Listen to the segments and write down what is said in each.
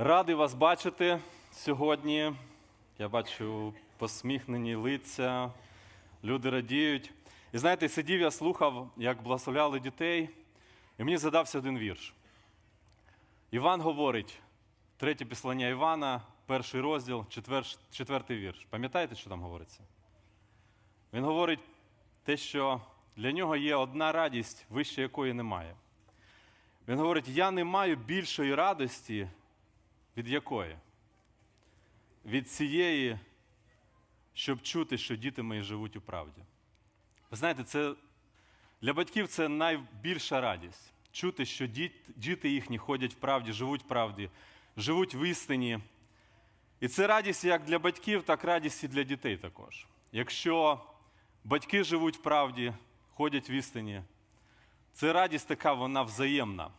Радий вас бачити сьогодні. Я бачу посміхнені лиця, люди радіють. І знаєте, сидів я слухав, як благословляли дітей, і мені задався один вірш. Іван говорить, третє післання Івана, перший розділ, четвер- четвертий вірш. Пам'ятаєте, що там говориться? Він говорить те, що для нього є одна радість, вище якої немає. Він говорить: я не маю більшої радості, від якої? Від цієї, щоб чути, що діти мої живуть у правді. Ви знаєте, це для батьків це найбільша радість. Чути, що діт, діти їхні ходять в правді, живуть в правді, живуть в істині. І це радість як для батьків, так радість і для дітей також. Якщо батьки живуть в правді, ходять в істині, це радість така, вона взаємна.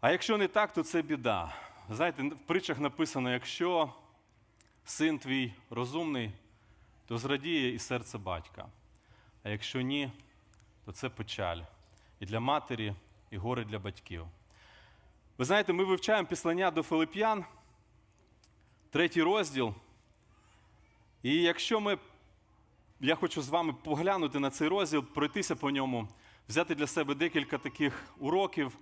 А якщо не так, то це біда. Знаєте, в притчах написано: якщо син твій розумний, то зрадіє і серце батька. А якщо ні, то це печаль і для матері, і горе для батьків. Ви знаєте, ми вивчаємо післання до Филип'ян, третій розділ. І якщо ми, я хочу з вами поглянути на цей розділ, пройтися по ньому, взяти для себе декілька таких уроків,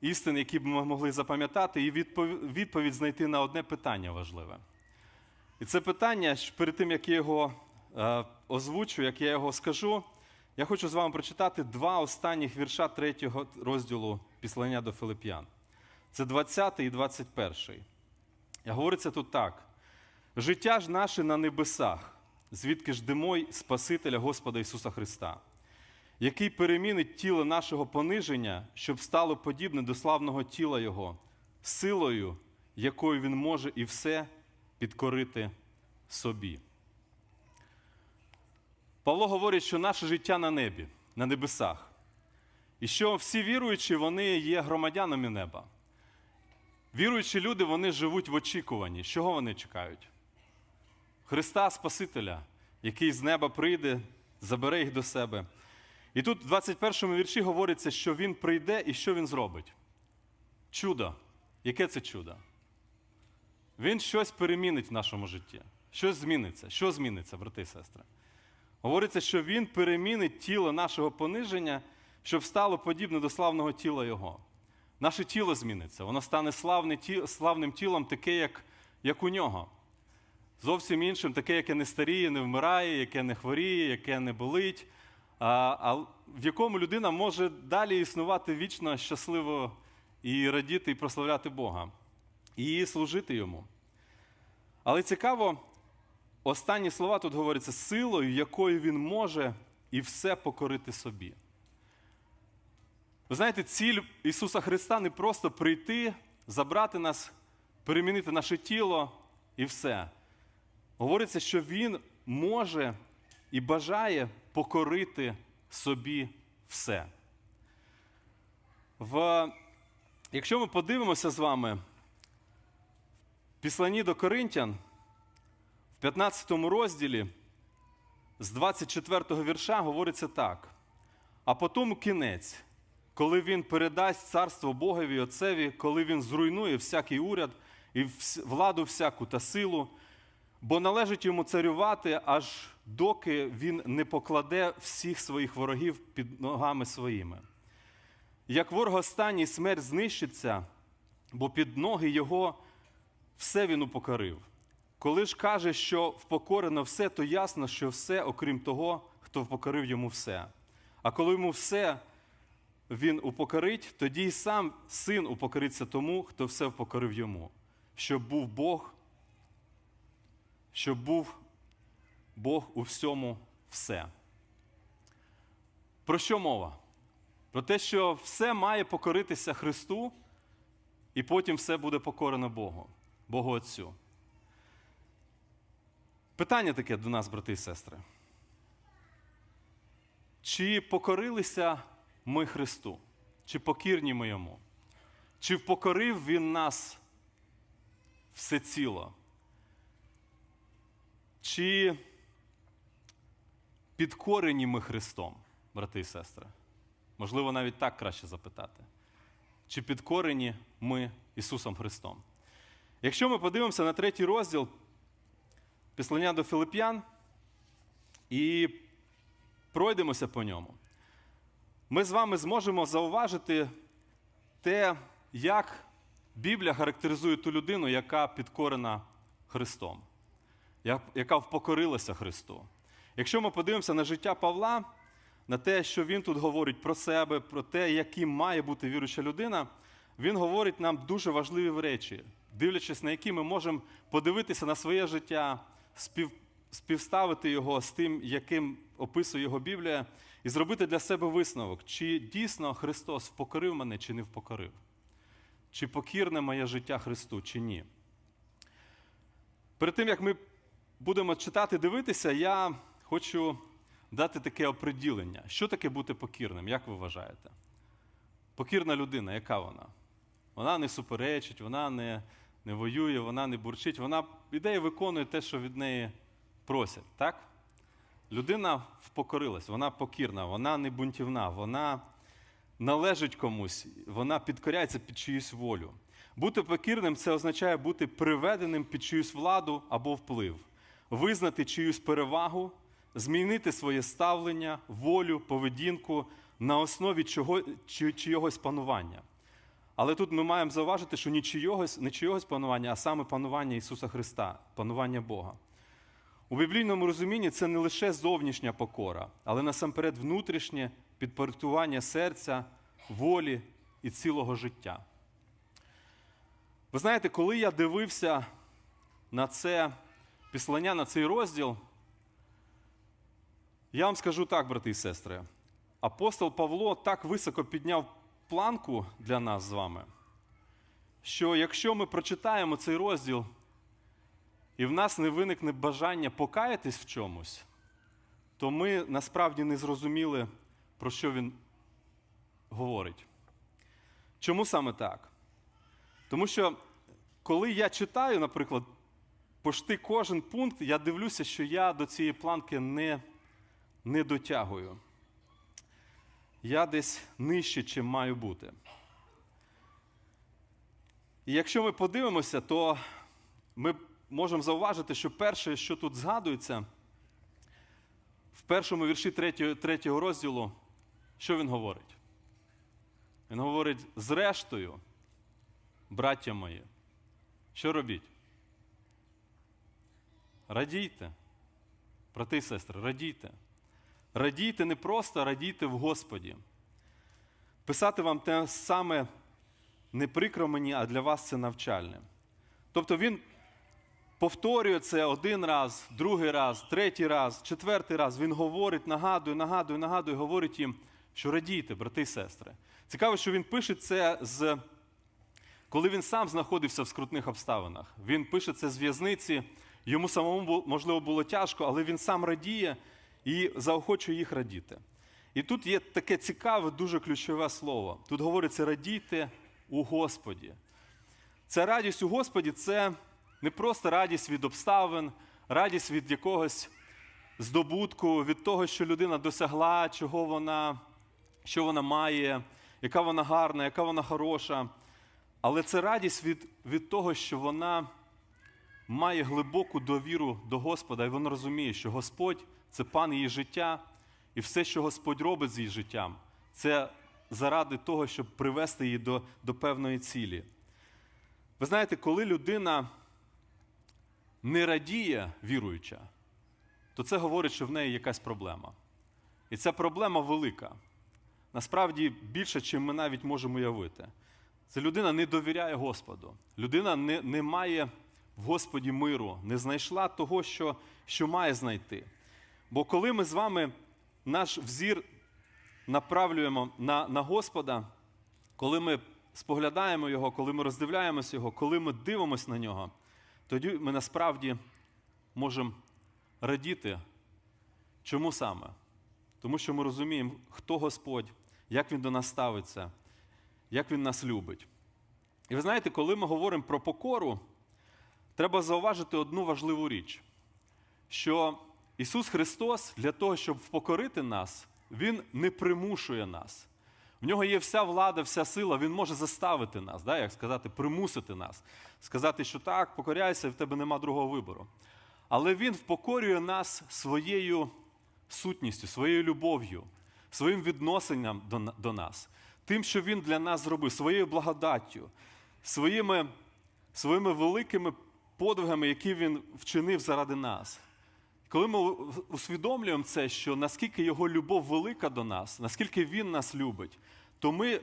істин, які б ми могли запам'ятати, і відповідь знайти на одне питання важливе. І це питання, перед тим, як я його е, озвучу, як я його скажу, я хочу з вами прочитати два останніх вірша третього розділу післання до Филип'ян. Це 20 і 21. І говориться тут так: життя ж наше на небесах, звідки ждемо й Спасителя Господа Ісуса Христа, який перемінить тіло нашого пониження, щоб стало подібне до славного тіла Його, силою, якою Він може і все підкорити собі. Павло говорить, що наше життя на небі, на небесах. І що всі віруючі, вони є громадянами неба. Віруючі люди, вони живуть в очікуванні. Чого вони чекають? Христа Спасителя, який з неба прийде, забере їх до себе. І тут в 21 вірші говориться, що Він прийде і що Він зробить. Чудо. Яке це чудо? Він щось перемінить в нашому житті. Щось зміниться. Що зміниться, брати і сестри? Говориться, що Він перемінить тіло нашого пониження, щоб стало подібне до славного тіла Його. Наше тіло зміниться, воно стане славним тілом, таке, як, як у нього. Зовсім іншим, таке, яке не старіє, не вмирає, яке не хворіє, яке не болить, в якому людина може далі існувати вічно, щасливо і радіти, і прославляти Бога, і служити йому. Але цікаво, останні слова тут говоряться силою, якою він може і все покорити собі. Ви знаєте, ціль Ісуса Христа не просто прийти, забрати нас, перемінити наше тіло і все. Говориться, що Він може і бажає покорити собі все. В, якщо ми подивимося з вами в післанні до Коринтян, в 15 розділі, з 24 вірша говориться так. А потім кінець, коли він передасть царство Богові і Отцеві, коли він зруйнує всякий уряд і владу всяку та силу, бо належить йому царювати, аж доки він не покладе всіх своїх ворогів під ногами своїми. Як ворог останній смерть знищиться, бо під ноги його все він упокорив. Коли ж каже, що впокорено все, то ясно, що все, окрім того, хто впокорив йому все. А коли йому все він упокорить, тоді й сам син упокориться тому, хто все впокорив йому, щоб був Бог, щоб був Бог у всьому все. Про що мова? Про те, що все має покоритися Христу, і потім все буде покорено Богу, Богу Отцю. Питання таке до нас, брати і сестри. Чи покорилися ми Христу? Чи покірні ми йому? Чи впокорив Він нас всеціло? Чи підкорені ми Христом, брати і сестри? Можливо, навіть так краще запитати. чи підкорені ми Ісусом Христом. Якщо ми подивимося на третій розділ післання до Филип'ян і пройдемося по ньому, ми з вами зможемо зауважити те, як Біблія характеризує ту людину, яка підкорена Христом, яка впокорилася Христу. Якщо ми подивимося на життя Павла, на те, що він тут говорить про себе, про те, яким має бути віруюча людина, він говорить нам дуже важливі речі, дивлячись на які ми можемо подивитися на своє життя, спів, співставити його з тим, яким описує його Біблія, і зробити для себе висновок, чи дійсно Христос впокорив мене, чи не впокорив. Чи покірне моє життя Христу, чи ні. Перед тим, як ми будемо читати, дивитися, я хочу дати таке оприділення. Що таке бути покірним, як ви вважаєте? Покірна людина, яка вона? Вона не суперечить, вона не, не воює, вона не бурчить, вона іде виконує те, що від неї просять. Так? Людина впокорилась, вона покірна, вона не бунтівна, вона належить комусь, вона підкоряється під чиюсь волю. Бути покірним це означає бути приведеним під чиюсь владу або вплив, визнати чиюсь перевагу, змінити своє ставлення, волю, поведінку на основі чого, чи, чийогось панування. Але тут ми маємо зауважити, що не чийогось, не чийогось панування, а саме панування Ісуса Христа, панування Бога. У біблійному розумінні це не лише зовнішня покора, але насамперед внутрішнє підпорядкування серця, волі і цілого життя. Ви знаєте, коли я дивився на це післання, на цей розділ, я вам скажу так, брати і сестри. Апостол Павло так високо підняв планку для нас з вами, що якщо ми прочитаємо цей розділ, і в нас не виникне бажання покаятись в чомусь, то ми насправді не зрозуміли, про що він говорить. Чому саме так? Тому що, коли я читаю, наприклад, пошти кожен пункт, я дивлюся, що я до цієї планки не, не дотягую. Я десь нижче, чим маю бути. І якщо ми подивимося, то ми можемо зауважити, що перше, що тут згадується, в першому вірші третього, третього розділу, що він говорить? Він говорить: зрештою, браття мої, що робіть? Радійте, брати і сестри, радійте. Радійте не просто, радійте в Господі. Писати вам те саме не прикро мені, а для вас це навчальне. Тобто він повторює це один раз, другий раз, третій раз, четвертий раз. Він говорить, нагадує, нагадує, нагадує, говорить їм, що радійте, брати і сестри. Цікаво, що він пише це з. Коли він сам знаходився в скрутних обставинах, він пише це з в'язниці, йому самому можливо було тяжко, але він сам радіє і заохочує їх радіти. І тут є таке цікаве, дуже ключове слово. Тут говориться радійте у Господі. Ця радість у Господі це не просто радість від обставин, радість від якогось здобутку, від того, що людина досягла, чого вона, що вона має, яка вона гарна, яка вона хороша. Але це радість від, від того, що вона має глибоку довіру до Господа, і вона розуміє, що Господь це пан її життя, і все, що Господь робить з її життям, це заради того, щоб привести її до, до певної цілі. Ви знаєте, коли людина не радіє віруюча, то це говорить, що в неї якась проблема. І ця проблема велика. Насправді більше, чим ми навіть можемо уявити. Це людина не довіряє Господу. Людина не, не має в Господі миру, не знайшла того, що, що має знайти. Бо коли ми з вами наш взір направлюємо на, на Господа, коли ми споглядаємо Його, коли ми роздивляємося Його, коли ми дивимося на нього, тоді ми насправді можемо радіти. Чому саме? Тому що ми розуміємо, хто Господь, як Він до нас ставиться, як Він нас любить. І ви знаєте, коли ми говоримо про покору, треба зауважити одну важливу річ, що Ісус Христос для того, щоб впокорити нас, Він не примушує нас. В нього є вся влада, вся сила, він може заставити нас, да, як сказати, примусити нас, сказати, що так, покоряйся, в тебе нема другого вибору. Але він впокорює нас своєю сутністю, своєю любов'ю, своїм відносинням до, до нас, тим, що він для нас зробив, своєю благодаттю, своїми, своїми великими подвигами, які він вчинив заради нас. Коли ми усвідомлюємо це, що наскільки його любов велика до нас, наскільки він нас любить, то ми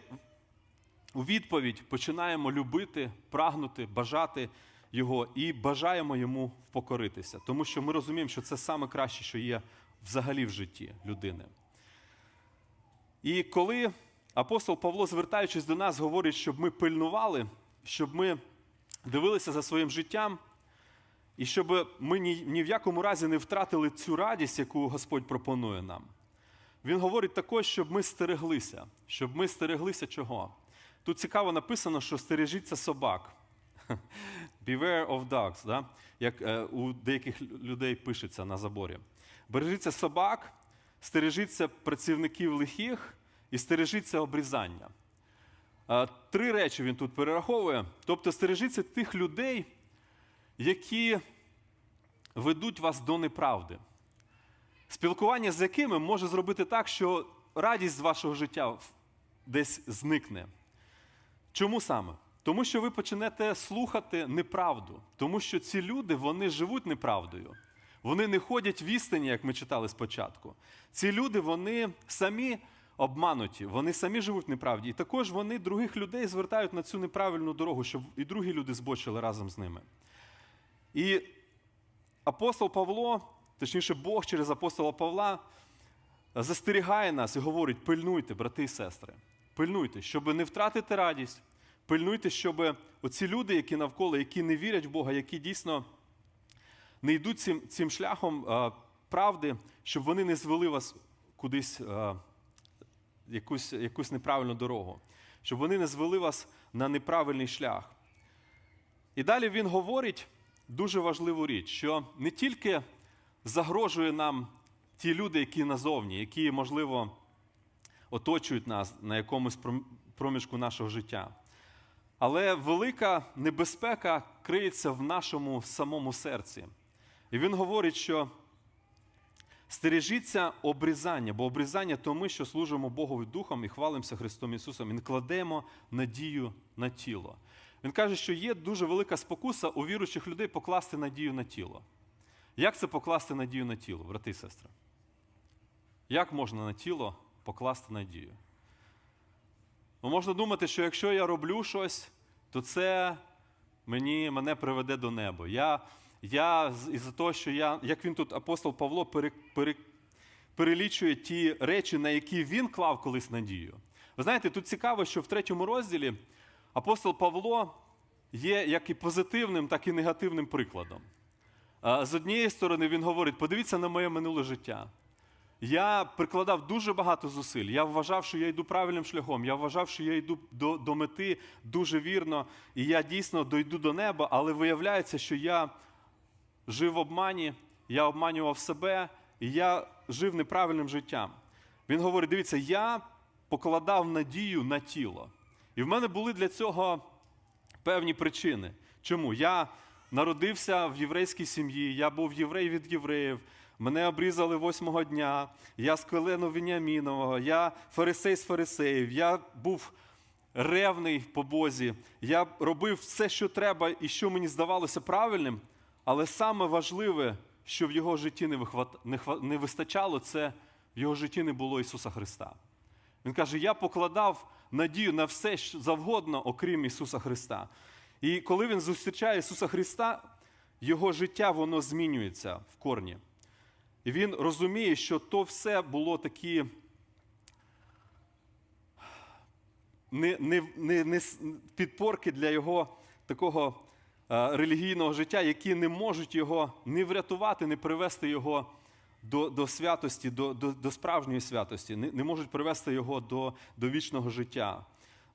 у відповідь починаємо любити, прагнути, бажати його і бажаємо йому впокоритися. Тому що ми розуміємо, що це саме краще, що є взагалі в житті людини. І коли апостол Павло, звертаючись до нас, говорить, щоб ми пильнували, щоб ми дивилися за своїм життям, і щоб ми ні, ні в якому разі не втратили цю радість, яку Господь пропонує нам. Він говорить також, щоб ми стереглися. Щоб ми стереглися чого? Тут цікаво написано, що стережіться собак. Beware of dogs, да? як е, у деяких людей пишеться на заборі. Бережіться собак, стережіться працівників лихих і стережіться обрізання. Е, Три речі він тут перераховує. Тобто стережіться тих людей, які ведуть вас до неправди. Спілкування з якими може зробити так, що радість з вашого життя десь зникне. Чому саме? Тому що ви почнете слухати неправду, тому що ці люди вони живуть неправдою. Вони не ходять в істині, як ми читали спочатку. Ці люди вони самі обмануті, вони самі живуть неправді. І також вони других людей звертають на цю неправильну дорогу, щоб і другі люди збочили разом з ними. І апостол Павло, точніше, Бог через апостола Павла, застерігає нас і говорить: пильнуйте, брати і сестри, пильнуйте, щоб не втратити радість, пильнуйте, щоб оці люди, які навколо, які не вірять в Бога, які дійсно не йдуть цим, цим шляхом а, правди, щоб вони не звели вас кудись а, якусь, якусь неправильну дорогу, щоб вони не звели вас на неправильний шлях. І далі він говорить дуже важливу річ, що не тільки загрожує нам ті люди, які назовні, які, можливо, оточують нас на якомусь проміжку нашого життя. Але велика небезпека криється в нашому самому серці. І він говорить, що стережіться обрізання, бо обрізання то ми, що служимо Богові Духом і хвалимося Христом Ісусом, і не кладемо надію на тіло. Він каже, що є дуже велика спокуса у віруючих людей покласти надію на тіло. Як це покласти надію на тіло, брати і сестри? Як можна на тіло покласти надію? Ну, можна думати, що якщо я роблю щось, то це мені, мене приведе до неба. Я, я із-за того, що я, як він тут, апостол Павло, пере, пере, перелічує ті речі, на які він клав колись надію. Ви знаєте, тут цікаво, що в третьому розділі апостол Павло є як і позитивним, так і негативним прикладом. З однієї сторони, він говорить: подивіться на моє минуле життя. Я прикладав дуже багато зусиль. Я вважав, що я йду правильним шляхом. Я вважав, що я йду до, до мети дуже вірно, і я дійсно дойду до неба, але виявляється, що я жив в обмані, я обманював себе, і я жив неправильним життям. Він говорить: дивіться, я покладав надію на тіло. І в мене були для цього певні причини. Чому? Я народився в єврейській сім'ї, я був єврей від євреїв, мене обрізали восьмого дня, я з колену Веніамінового, я фарисей з фарисеїв, я був ревний по Бозі, я робив все, що треба і що мені здавалося правильним, але саме важливе, що в його житті не, вихват... не, хва... не вистачало, це в його житті не було Ісуса Христа. Він каже: Я покладав надію на все що завгодно, окрім Ісуса Христа. І коли він зустрічає Ісуса Христа, його життя воно змінюється в корні. І він розуміє, що то все було такі не, не, не, не підпорки для його такого е, релігійного життя, які не можуть його не врятувати, не привести його до, до святості, до, до, до справжньої святості, не, не можуть привести його до, до вічного життя,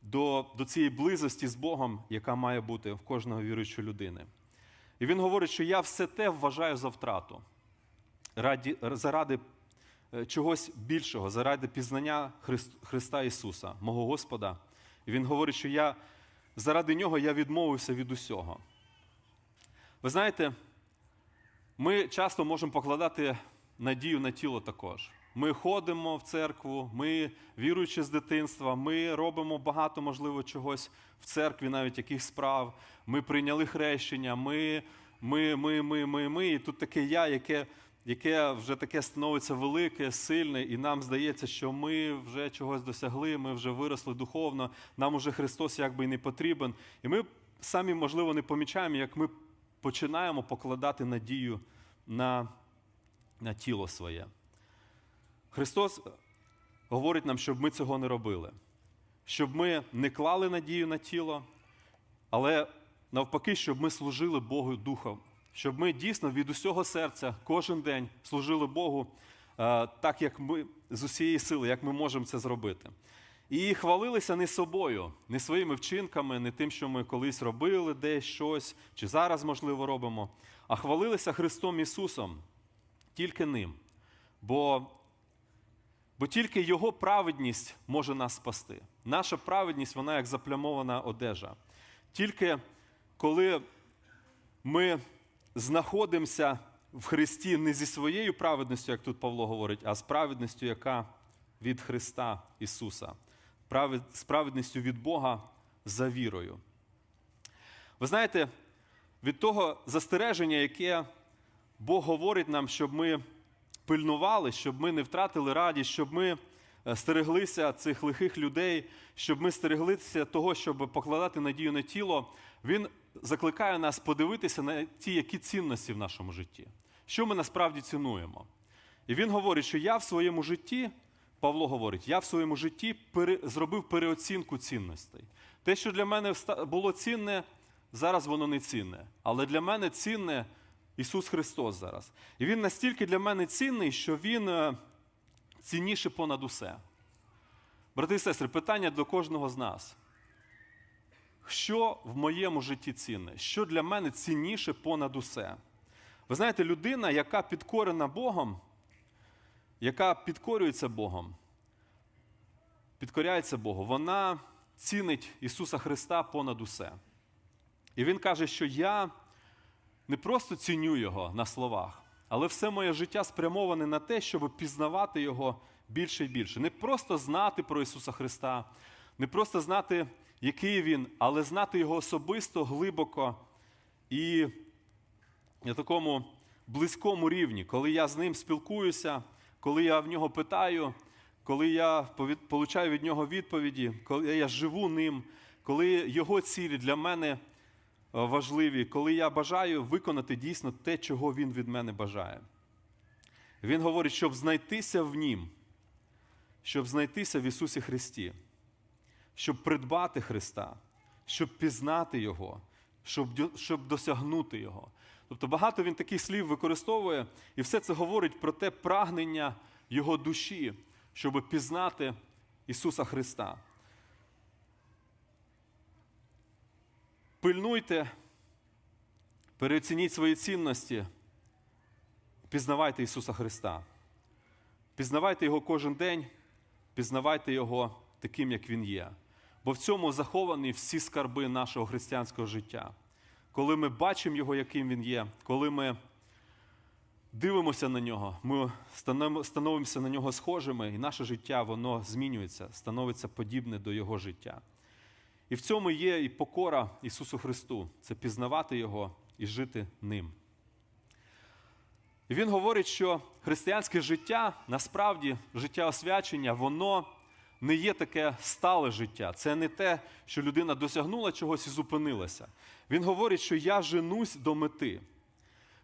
до, до цієї близості з Богом, яка має бути в кожного віруючої людини. І він говорить, що я все те вважаю за втрату раді, заради, е, чогось більшого, заради пізнання Христ- Христа Ісуса, мого Господа. І Він говорить, що я заради нього я відмовився від усього. Ви знаєте, ми часто можемо покладати надію на тіло також. Ми ходимо в церкву, ми віруючи з дитинства, ми робимо багато, можливо, чогось в церкві, навіть яких справ. Ми прийняли хрещення, ми, ми, ми, ми, ми, ми. І тут таке я, яке, яке вже таке становиться велике, сильне, і нам здається, що ми вже чогось досягли, ми вже виросли духовно, нам уже Христос якби і не потрібен. І ми самі, можливо, не помічаємо, як ми починаємо покладати надію на, тіло своє. Христос говорить нам, щоб ми цього не робили, щоб ми не клали надію на тіло, але навпаки, щоб ми служили Богу Духом, щоб ми дійсно від усього серця кожен день служили Богу е, так, як ми з усієї сили, як ми можемо це зробити. І хвалилися не собою, не своїми вчинками, не тим, що ми колись робили десь щось, чи зараз, можливо, робимо, а хвалилися Христом Ісусом, тільки ним. Бо, бо тільки Його праведність може нас спасти. Наша праведність, вона як заплямована одежа. Тільки коли ми знаходимося в Христі не зі своєю праведністю, як тут Павло говорить, а з праведністю, яка від Христа Ісуса, з праведністю від Бога за вірою. Ви знаєте, від того застереження, яке Бог говорить нам, щоб ми пильнували, щоб ми не втратили радість, щоб ми е, стереглися цих лихих людей, щоб ми стереглися того, щоб покладати надію на тіло, Він закликає нас подивитися на ті, які цінності в нашому житті, що ми насправді цінуємо. І він говорить, що я в своєму житті, Павло говорить, я в своєму житті пере, зробив переоцінку цінностей. Те, що для мене було цінне, зараз воно не цінне. Але для мене цінне Ісус Христос зараз. І Він настільки для мене цінний, що Він е, цінніше понад усе. Брати і сестри, питання до кожного з нас. Що в моєму житті цінне? Що для мене цінніше понад усе? Ви знаєте, людина, яка підкорена Богом, яка підкорюється Богом, підкоряється Богу, вона цінить Ісуса Христа понад усе. І Він каже, що я не просто ціню Його на словах, але все моє життя спрямоване на те, щоб пізнавати Його більше і більше. Не просто знати про Ісуса Христа, не просто знати, який Він, але знати Його особисто, глибоко і на такому близькому рівні, коли я з ним спілкуюся, коли я в нього питаю, коли я получаю від нього відповіді, коли я живу ним, коли його цілі для мене важливі, коли я бажаю виконати дійсно те, чого він від мене бажає. Він говорить, щоб знайтися в нім, щоб знайтися в Ісусі Христі, щоб придбати Христа, щоб пізнати Його, щоб, щоб досягнути Його. Тобто багато він таких слів використовує, і все це говорить про те прагнення Його душі, щоб пізнати Ісуса Христа. Пильнуйте, переоцініть свої цінності, пізнавайте Ісуса Христа. Пізнавайте Його кожен день, пізнавайте Його таким, як Він є. Бо в цьому заховані всі скарби нашого християнського життя. Коли ми бачимо Його, яким Він є, коли ми дивимося на нього, ми становимося на нього схожими, і наше життя воно змінюється, становиться подібне до Його життя. І в цьому є і покора Ісусу Христу це пізнавати Його і жити ним. І він говорить, що християнське життя, насправді, життя освячення, воно не є таке стале життя. Це не те, що людина досягнула чогось і зупинилася. Він говорить, що я женусь до мети.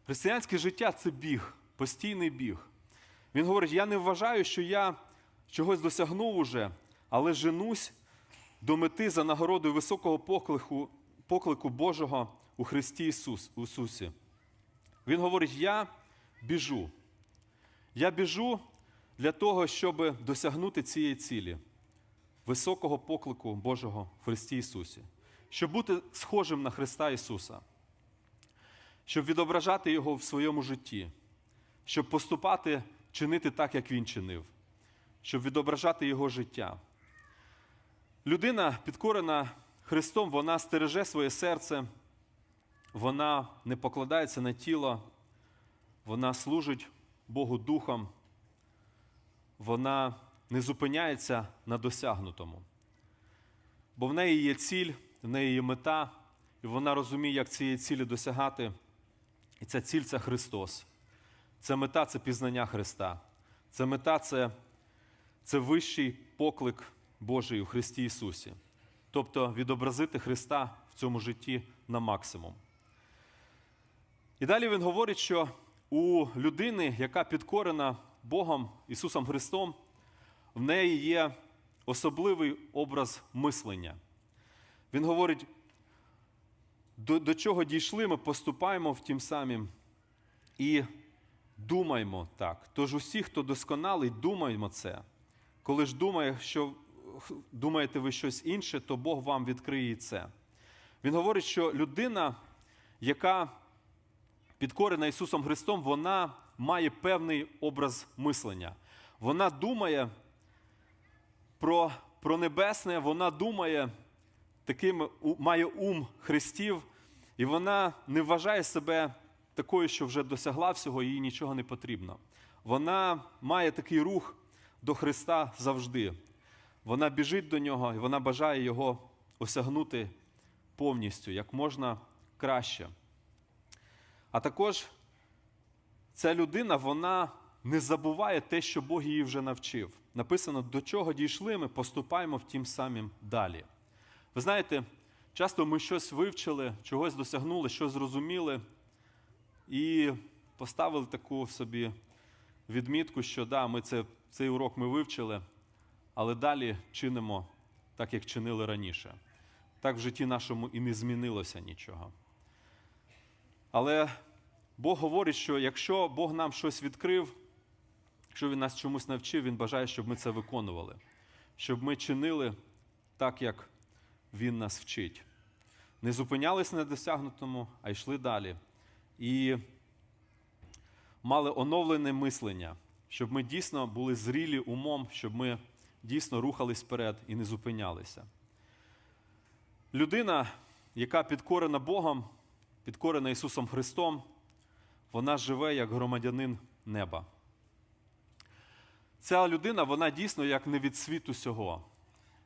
Християнське життя це біг, постійний біг. Він говорить: я не вважаю, що я чогось досягнув уже, але женусь до мети за нагородою високого поклику, поклику Божого у Христі Ісус, Ісусі. Він говорить: Я біжу. Я біжу для того, щоб досягнути цієї цілі, високого поклику Божого в Христі Ісусі, щоб бути схожим на Христа Ісуса, щоб відображати Його в своєму житті, щоб поступати чинити так, як він чинив, щоб відображати його життя. Людина, підкорена Христом, вона стереже своє серце, вона не покладається на тіло, вона служить Богу Духом, вона не зупиняється на досягнутому. Бо в неї є ціль, в неї є мета, і вона розуміє, як цієї цілі досягати. І ця ціль це Христос. Це мета це пізнання Христа. Це мета це, це вищий поклик Божий у Христі Ісусі. Тобто відобразити Христа в цьому житті на максимум. І далі він говорить, що у людини, яка підкорена Богом Ісусом Христом, в неї є особливий образ мислення. Він говорить, до, до чого дійшли, ми поступаємо в тім самим і думаємо так. Тож усі, хто досконалий, думаємо це. Коли ж думає, що думаєте ви щось інше, то Бог вам відкриє це. Він говорить, що людина, яка підкорена Ісусом Христом, вона має певний образ мислення. Вона думає про, про небесне, вона думає таким, має ум Христів, і вона не вважає себе такою, що вже досягла всього, їй нічого не потрібно. Вона має такий рух до Христа завжди. Вона біжить до нього і вона бажає його осягнути повністю, як можна краще. А також ця людина, вона не забуває те, що Бог її вже навчив. Написано, до чого дійшли, ми поступаємо в тім самим далі. Ви знаєте, часто ми щось вивчили, чогось досягнули, щось зрозуміли і поставили таку собі відмітку, що да, ми це, цей урок ми вивчили, але далі чинимо так, як чинили раніше. Так в житті нашому і не змінилося нічого. Але Бог говорить, що якщо Бог нам щось відкрив, якщо Він нас чомусь навчив, Він бажає, щоб ми це виконували, щоб ми чинили так, як Він нас вчить. Не зупинялись на досягнутому, а йшли далі. І мали оновлене мислення, щоб ми дійсно були зрілі умом, щоб ми дійсно рухались вперед і не зупинялися. Людина, яка підкорена Богом, підкорена Ісусом Христом, вона живе як громадянин неба. Ця людина, вона дійсно як не від світу сього.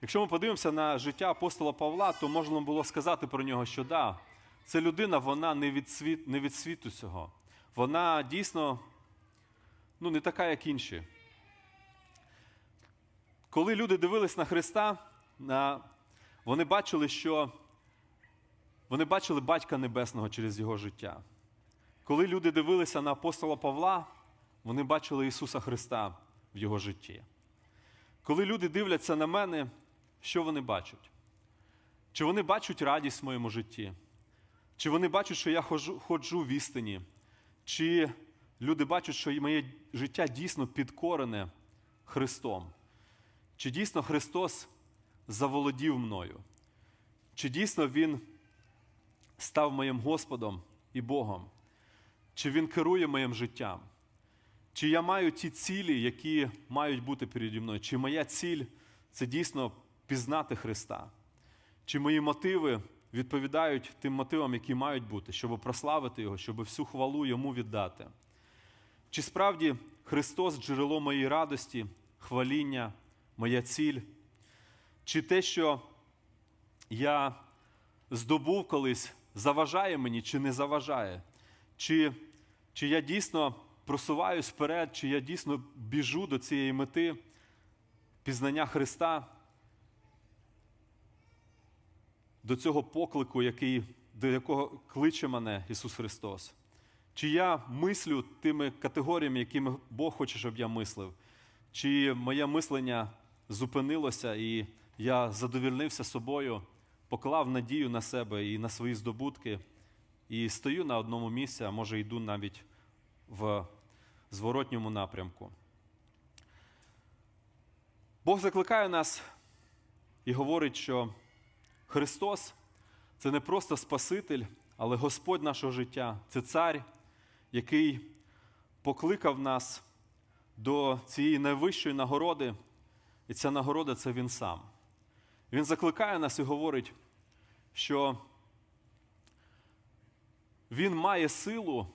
Якщо ми подивимося на життя апостола Павла, то можна було сказати про нього, що да, ця людина вона не від, світ, не від світу цього. Вона дійсно ну, не така, як інші. Коли люди дивились на Христа, вони бачили, що вони бачили Батька Небесного через його життя. Коли люди дивилися на апостола Павла, вони бачили Ісуса Христа в його житті. Коли люди дивляться на мене, що вони бачать? Чи вони бачать радість в моєму житті? Чи вони бачать, що я ходжу, в істині? Чи люди бачать, що моє життя дійсно підкорене Христом? Чи дійсно Христос заволодів мною? Чи дійсно Він став моїм Господом і Богом? Чи Він керує моїм життям? Чи я маю ті цілі, які мають бути переді мною? Чи моя ціль це дійсно пізнати Христа? Чи мої мотиви відповідають тим мотивам, які мають бути, щоб прославити Його, щоб всю хвалу Йому віддати? Чи справді Христос джерело моєї радості, хваління, моя ціль? Чи те, що я здобув колись, заважає мені, чи не заважає? Чи, чи я дійсно просуваюсь вперед, чи я дійсно біжу до цієї мети пізнання Христа, до цього поклику, який, до якого кличе мене Ісус Христос? Чи я мислю тими категоріями, якими Бог хоче, щоб я мислив? Чи моє мислення зупинилося і я задовільнився собою, поклав надію на себе і на свої здобутки, і стою на одному місці, а може йду навіть в зворотньому напрямку. Бог закликає нас і говорить, що Христос це не просто Спаситель, але Господь нашого життя, це цар, який покликав нас до цієї найвищої нагороди, і ця нагорода це Він сам. Він закликає нас і говорить, що Він має силу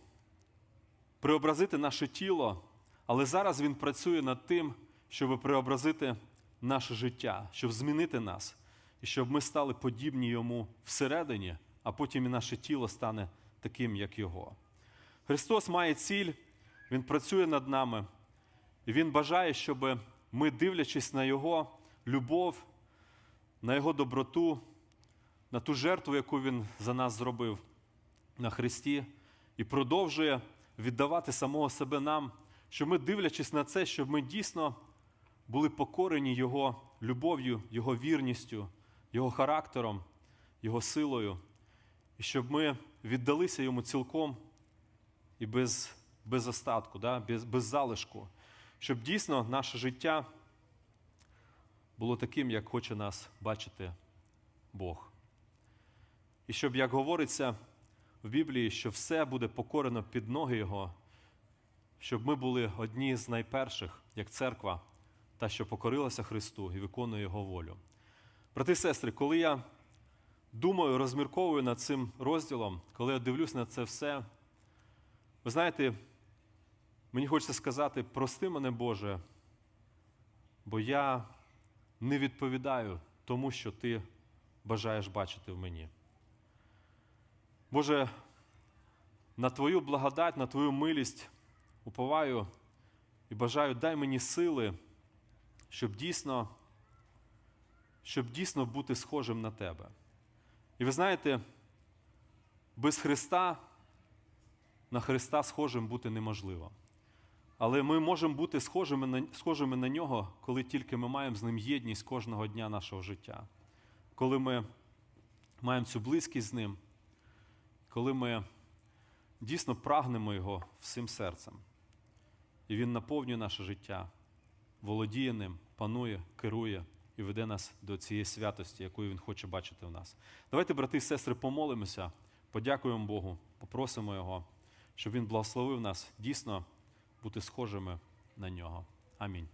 преобразити наше тіло, але зараз Він працює над тим, щоб преобразити наше життя, щоб змінити нас, і щоб ми стали подібні йому всередині, а потім і наше тіло стане таким, як Його. Христос має ціль, Він працює над нами, і Він бажає, щоб ми, дивлячись на Його любов, на Його доброту, на ту жертву, яку Він за нас зробив на Христі, і продовжує віддавати самого себе нам, щоб ми, дивлячись на це, щоб ми дійсно були покорені Його любов'ю, Його вірністю, Його характером, Його силою, і щоб ми віддалися йому цілком і без, без остатку, да? без, без залишку, щоб дійсно наше життя було таким, як хоче нас бачити Бог. І щоб, як говориться в Біблії, що все буде покорено під ноги Його, щоб ми були одні з найперших, як церква, та, що покорилася Христу і виконує Його волю. Брати і сестри, коли я думаю, розмірковую над цим розділом, коли я дивлюсь на це все, ви знаєте, мені хочеться сказати, прости мене, Боже, бо я не відповідаю тому, що Ти бажаєш бачити в мені. Боже, на Твою благодать, на Твою милість уповаю і бажаю, дай мені сили, щоб дійсно, щоб дійсно бути схожим на Тебе. І ви знаєте, без Христа на Христа схожим бути неможливо. Але ми можемо бути схожими на, схожими на нього, коли тільки ми маємо з ним єдність кожного дня нашого життя. Коли ми маємо цю близькість з ним, коли ми дійсно прагнемо його всім серцем. І він наповнює наше життя, володіє ним, панує, керує і веде нас до цієї святості, якою він хоче бачити в нас. Давайте, брати і сестри, помолимося, подякуємо Богу, попросимо Його, щоб Він благословив нас дійсно бути схожими на нього. Амінь.